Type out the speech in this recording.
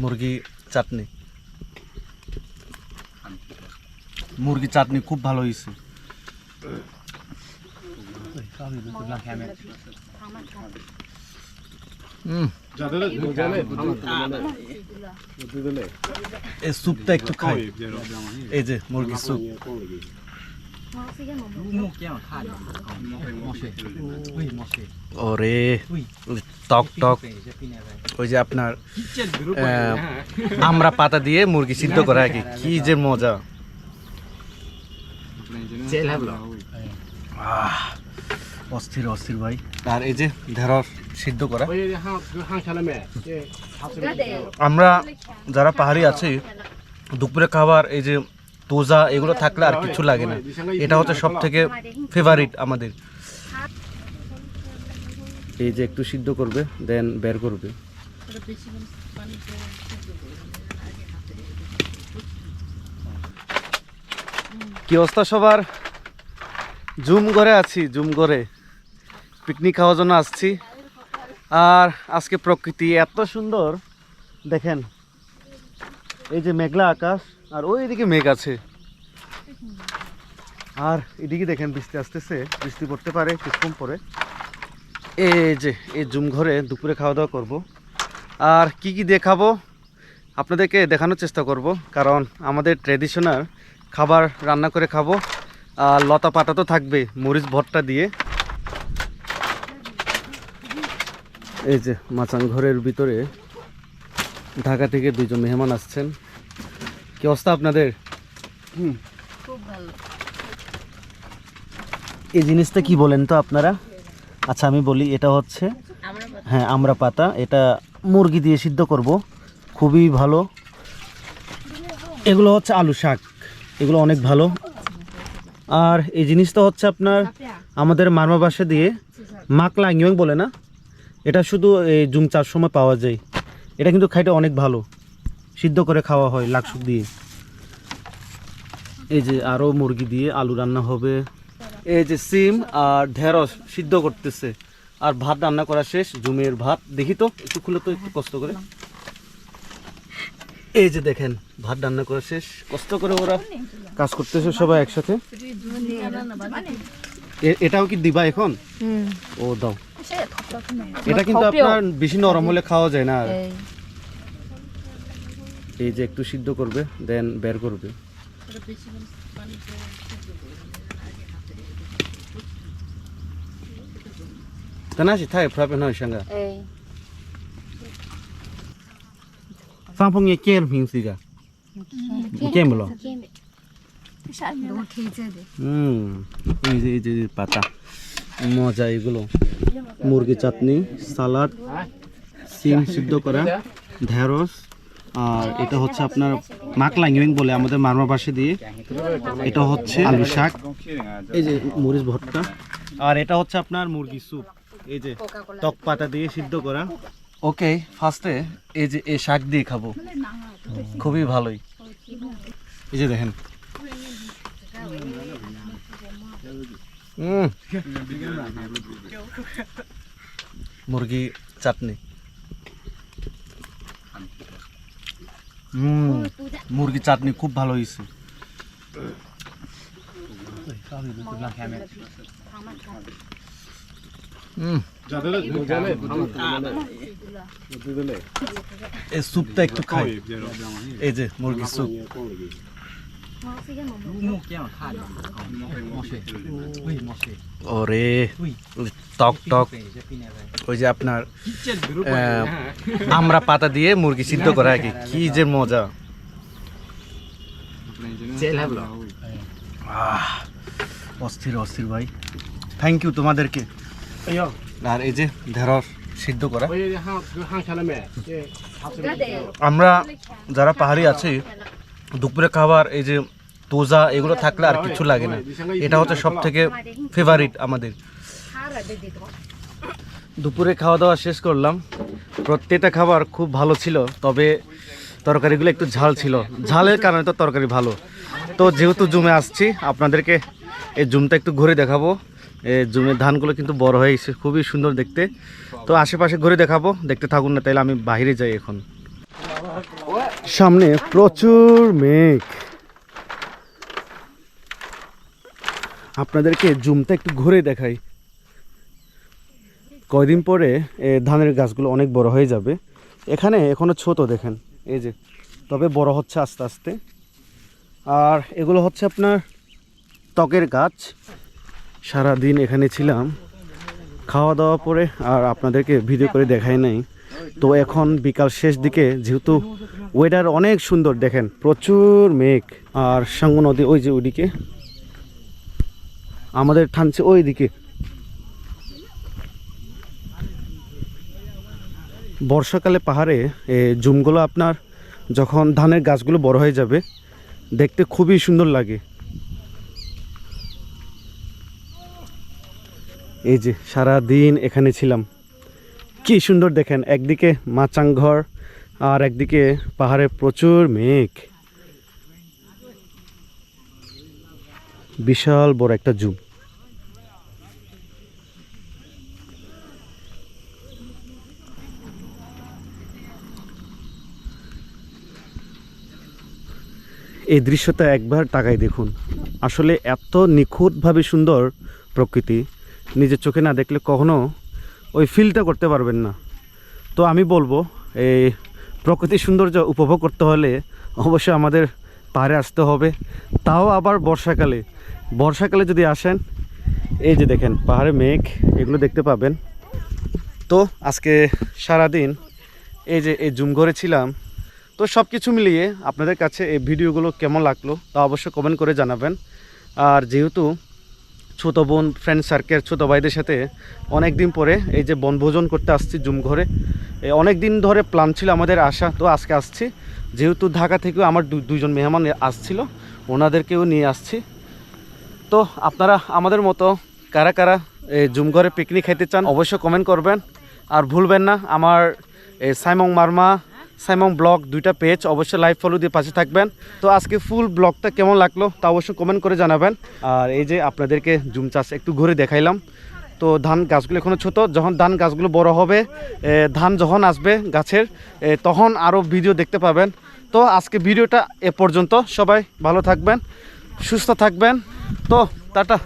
মুরগি চাটনি মুরগি চাটনি খুব ভালো হয়েছে। হুম এই স্যুপটা একটু খাই। এই যে মুরগির স্যুপ ওরে, টক টক। ওই যে আপনার আমরা পাতা দিয়ে মুরগি সিদ্ধ করা আর কি যে মজা। অস্থির অস্থির ভাই। আর এই যে ঢেঁড়স সিদ্ধ করা। আমরা যারা পাহাড়ি আছি, দুপুরে খাবার, এই যে তোজা এগুলো থাকলে আর কিছু লাগে না। এটা হচ্ছে সব থেকে ফেভারিট আমাদের। এই যে একটু সিদ্ধ করবে দেন বের করবে। কি অবস্থা সবার? জুম করে আছি, জুম করে পিকনিক খাওয়ার জন্য আসছি। আর আজকে প্রকৃতি এত সুন্দর। দেখেন, এই যে মেঘলা আকাশ। আর ওই দিকে মেঘ আছে। আর এদিকে দেখেন বৃষ্টি আসতেছে, বৃষ্টি পড়তে পারে কিছুক্ষণ পরে। এই যে, এই জুম ঘরে দুপুরে খাওয়া দাওয়া করব। আর কি কি দেখাবো আপনাদেরকে দেখানোর চেষ্টা করব, কারণ আমাদের ট্রেডিশনাল খাবার রান্না করে খাব। আর লতা পাতা তো থাকবে, মরিচ ভর্তা দিয়ে। এই যে, মাচান ঘরের ভিতরে ঢাকা থেকে দুইজন মেহমান আসছেন। কি অবস্থা আপনাদের? এই জিনিসটা কি বলেন তো আপনারা? আচ্ছা আমি বলি এটা হচ্ছে হ্যাঁ আমরা পাতা। এটা মুরগি দিয়ে সিদ্ধ করব। খুবই ভালো। এগুলো হচ্ছে আলু শাক। এগুলো অনেক ভালো। আর এই জিনিসটা হচ্ছে আপনার আমাদের মারমা বাসা দিয়ে মাকলা ইয়ং বলে না? এটা শুধু এই জুম চার সময় পাওয়া যায়। এটা কিন্তু খাইটা অনেক ভালো। সিদ্ধ করে খাওয়া হয় লাকসুক দিয়ে। এই যে আরও মুরগি দিয়ে আলু রান্না হবে। এই যে সিম আর ঢেঁড়স সিদ্ধ করতেছে। আর ভাত রান্না করা শেষ জুমের ভাত। দেখি তো একটু খুলে তো একটু কষ্ট করে। এই যে দেখেন ভাত রান্না করা শেষ কষ্ট করে ওরা কাজ করতেছে সবাই একসাথে। এ- এটাও কি দিবা এখন? ও দাও। এটা কিন্তু আপনার বেশি নরম হলে খাওয়া যায় না আর। এই যে একটু সিদ্ধ করবে দেন বের করবে। তা না সে থাকে ফ্রাপে নয় সঙ্গে। ফাংফং এ কের হিংসিগা কেম বলো? হুম এই যে এই যে পাতা মজা এগুলো। মুরগি চাটনি সালাদ সিম সিদ্ধ করা ঢেঁড়স আর এটা হচ্ছে আপনার মাকলা ইউং বলে আমাদের মারমা পাশে দিয়ে। এটা হচ্ছে আলু শাক। এই যে মরিচ ভর্তা। আর এটা হচ্ছে আপনার মুরগি স্যুপ। এই যে টক পাতা দিয়ে সিদ্ধ করা। ওকে, ফার্স্টে এই যে এই শাক দিয়ে খাব। খুবই ভালোই। এই যে দেখেন। মুরগি চাটনি। মুরগি চাটনি খুব ভালো হয়েছে। এই স্যুপটা একটু খাই। এই যে মুরগির স্যুপ। ওরে, টক টক। ওই যে আপনার আমরা পাতা দিয়ে মুরগি সিদ্ধ করা আর কি যে মজা। অস্থির অস্থির ভাই। থ্যাংক ইউ তোমাদেরকে। আর এই যে ঢেঁড়স সিদ্ধ করা। আমরা যারা পাহাড়ি আছি, দুপুরে খাবার, এই যে তোজা, এগুলো থাকলে আর কিছু লাগে না। এটা হচ্ছে সব থেকে ফেভারিট আমাদের। দুপুরে খাওয়া দাওয়া শেষ করলাম। প্রত্যেকটা খাবার খুব ভালো ছিল, তবে তরকারিগুলো একটু ঝাল ছিল। ঝালের কারণে তো তরকারি ভালো। তো যেহেতু জুমে আসছি, আপনাদেরকে এই জুমটা একটু ঘুরে দেখাবো। জুমের ধানগুলো কিন্তু বড় হয়ে গেছে, খুবই সুন্দর দেখতে। তো আশেপাশে ঘুরে দেখাবো, দেখতে থাকুন না, তাইলে আমি বাইরে যাই এখন। সামনে প্রচুর মেঘ। আপনাদেরকে জুমটা একটু ঘুরে দেখাই। কয়দিন পরে ধানের গাছগুলো অনেক বড় হয়ে যাবে। এখানে এখনও ছোট দেখেন, এই যে, তবে বড় হচ্ছে আস্তে আস্তে। আর এগুলো হচ্ছে আপনার ত্বকের গাছ। সারা দিন এখানে ছিলাম, খাওয়া দাওয়া পরে আর আপনাদেরকে ভিডিও করে দেখাই নাই। তো এখন বিকাল শেষ দিকে, যেহেতু ওয়েদার অনেক সুন্দর দেখেন, প্রচুর মেঘ। আর সাঙ্গু নদী ওই যে ওইদিকে আমাদের ঠানছে ওই দিকে বর্ষাকালে পাহাড়ে এ, জুমগুলো আপনার যখন ধানের গাছগুলো বড় হয়ে যাবে দেখতে খুবই সুন্দর লাগে। এই যে সারা দিন এখানে ছিলাম। কি সুন্দর দেখেন একদিকে মাচাংঘর আর একদিকে পাহাড়ে প্রচুর মেঘ। বিশাল বড় একটা জুম। এই দৃশ্যটা একবার তাকাই দেখুন। আসলে এত নিখুঁতভাবে সুন্দর প্রকৃতি, নিজের চোখে না দেখলে কখনো ওই ফিলটা করতে পারবেন না। তো আমি বলব, এই প্রকৃতির সৌন্দর্য উপভোগ করতে হলে অবশ্যই আমাদের পাহাড়ে আসতে হবে। তাও আবার বর্ষাকালে। বর্ষাকালে যদি আসেন, এই যে দেখেন পাহাড়ে মেঘ, এগুলো দেখতে পাবেন। তো আজকে সারাদিন এই যে এই জুম ঘরে ছিলাম তো সব কিছু মিলিয়ে আপনাদের কাছে এই ভিডিওগুলো কেমন লাগল তা অবশ্যই কমেন্ট করে জানাবেন। আর যেহেতু ছোটো বোন ফ্রেন্ড সার্কেল ছোটো ভাইদের সাথে অনেক দিন পরে এই যে বনভোজন করতে আসছি জুম ঘরে অনেক দিন ধরে প্ল্যান ছিল আমাদের আসা, তো আজকে আসছি। যেহেতু ঢাকা থেকেও আমার দুইজন মেহমান আসছিল, ওনাদেরকেও নিয়ে আসছি। তো আপনারা আমাদের মতো কারা কারা এই জুম ঘরে পিকনিক খেতে চান, অবশ্যই কমেন্ট করবেন। আর ভুলবেন না, আমার সাইমং মার্মা সাইমং ব্লগ দুইটা পেজ অবশ্যই লাইভ ফলো দিয়ে পাশে থাকবেন। তো আজকে ফুল ব্লগটা কেমন লাগল তা অবশ্যই কমেন্ট করে জানাবেন। আর এই যে আপনাদেরকে জুম চাষ একটু ঘুরে দেখাইলাম। তো ধান গাছগুলো এখনও ছোট, যখন ধান গাছগুলো বড় হবে ধান যখন আসবে গাছের তখন আরও ভিডিও দেখতে পাবেন। তো আজকে ভিডিওটা এ পর্যন্ত সবাই ভালো থাকবেন, সুস্থ থাকবেন। তো টাটা।